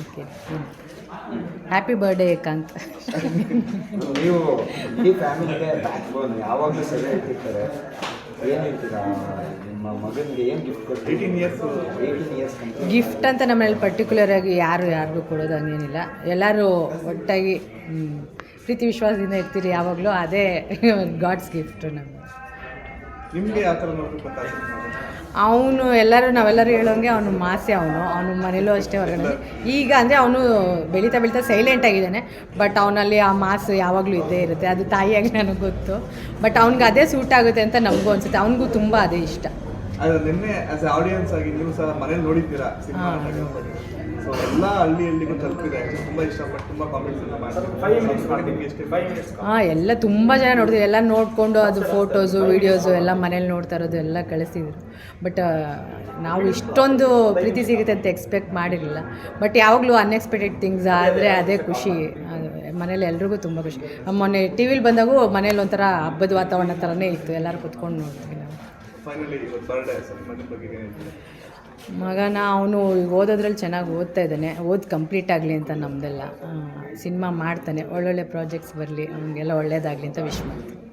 Okay happy birthday Ekant. ನೀವು ಈ ಫ್ಯಾಮಿಲಿಗೆ ಬ್ಯಾಕ್ ಬೋನ್ ಯಾವಾಗಲೂ ಸೆಲೆ ಇಟ್ಟಿರ್ತಾರೆ. ಏನು ಹೇಳ್ತೀರಾ? ನಿಮ್ಮ ಮಗನಿಗೆ ಏನು ಗಿಫ್ಟ್ ಕೊಡ್ತೀವಿ eighteen years eighteen years gift ಅಂತ ನಮ್ಮಲ್ಲಿ ಪರ್ಟಿಕ್ಯುಲರ್ ಆಗಿ ಯಾರು ಯಾರಿಗೂ ಕೊಡೋದು ಹಂಗೇನಿಲ್ಲ. ಎಲ್ಲರೂ ಒಟ್ಟಾಗಿ ಪ್ರೀತಿ ವಿಶ್ವಾಸದಿಂದ ಇರ್ತೀರಿ ಯಾವಾಗಲೂ. ಅದೇ ಗಾಡ್ಸ್ ಗಿಫ್ಟ್ ನಮಗೆ ನಿಮಗೆ ಯಾವ ಥರ ಅವನು ಎಲ್ಲರೂ ನಾವೆಲ್ಲರೂ ಹೇಳೋಂಗೆ ಅವನು ಮಾಸೆ ಅವನು. ಅವನು ಮನೇಲೂ ಅಷ್ಟೇ ಹೊರಗಡೆ. ಈಗ ಅಂದರೆ ಅವನು ಬೆಳೀತಾ ಬೆಳೀತಾ ಸೈಲೆಂಟ್ ಆಗಿದ್ದಾನೆ. ಬಟ್ ಅವನಲ್ಲಿ ಆ ಮಾಸು ಯಾವಾಗಲೂ ಇದ್ದೇ ಇರುತ್ತೆ. ಅದು ತಾಯಿಯಾಗಿ ನನಗೆ ಗೊತ್ತು. ಬಟ್ ಅವ್ನಿಗೆ ಅದೇ ಸೂಟ್ ಆಗುತ್ತೆ ಅಂತ ನಮಗೂ ಅನಿಸುತ್ತೆ. ಅವನಿಗೂ ತುಂಬ ಅದೇ ಇಷ್ಟ. ಅದು ನಿನ್ನೆ ಆಸ್ ಎ ಆಡಿಯನ್ಸ್ ಆಗಿ ನೀವು ಸಹ ಮನೇಲಿ ನೋಡಿದ್ದೀರಾ ಸಿನಿಮಾ ಸೊ ಎಲ್ಲ ಹಳ್ಳಿ ಹಳ್ಳಿಗೂ ತಲುಪಿದೆ. ತುಂಬ ಇಷ್ಟಪಟ್ಟು ತುಂಬಾ ಕಾಮೆಂಟ್ಸ್ ಎಲ್ಲ ಮಾಡ್ತಾರೆ. ಹಾಂ ಎಲ್ಲ ತುಂಬ ಜನ ನೋಡ್ತಿದ್ರು ಎಲ್ಲ ನೋಡಿಕೊಂಡು ಅದು ಫೋಟೋಸು ವೀಡಿಯೋಸು ಎಲ್ಲ ಮನೇಲಿ ನೋಡ್ತಾ ಇರೋದು ಎಲ್ಲ ಕಳಿಸಿದ್ರು ಬಟ್ ನಾವು ಇಷ್ಟೊಂದು ಪ್ರೀತಿ ಸಿಗುತ್ತೆ ಅಂತ ಎಕ್ಸ್ಪೆಕ್ಟ್ ಮಾಡಿರಲಿಲ್ಲ. ಬಟ್ ಯಾವಾಗಲೂ ಅನ್ಎಕ್ಸ್ಪೆಕ್ಟೆಡ್ ಥಿಂಗ್ಸ್ ಆದರೆ ಅದೇ ಖುಷಿ. ಅದು ಮನೇಲಿ ಎಲ್ರಿಗೂ ತುಂಬ ಖುಷಿ. ಮೊನ್ನೆ ಟಿ ವಿಲಿ ಬಂದಾಗೂ ಮನೇಲಿ ಒಂಥರ ಹಬ್ಬದ ವಾತಾವರಣ ಥರನೇ ಇತ್ತು. ಎಲ್ಲರೂ ಕುತ್ಕೊಂಡು ನೋಡ್ತೀವಿ ನಾವು. ಮಗನ ಅವನು ಓದೋದ್ರಲ್ಲಿ ಚೆನ್ನಾಗಿ ಓದ್ತಾ ಇದ್ದಾನೆ. ಓದ್ ಕಂಪ್ಲೀಟ್ ಆಗಲಿ ಅಂತ ನಮ್ಮದೆಲ್ಲ ಸಿನಿಮಾ ಮಾಡ್ತಾನೆ. ಒಳ್ಳೊಳ್ಳೆ ಪ್ರಾಜೆಕ್ಟ್ಸ್ ಬರಲಿ. ಅವನಿಗೆಲ್ಲ ಒಳ್ಳೇದಾಗಲಿ ಅಂತ ವಿಶ್ ಮಾಡ್ತೀನಿ.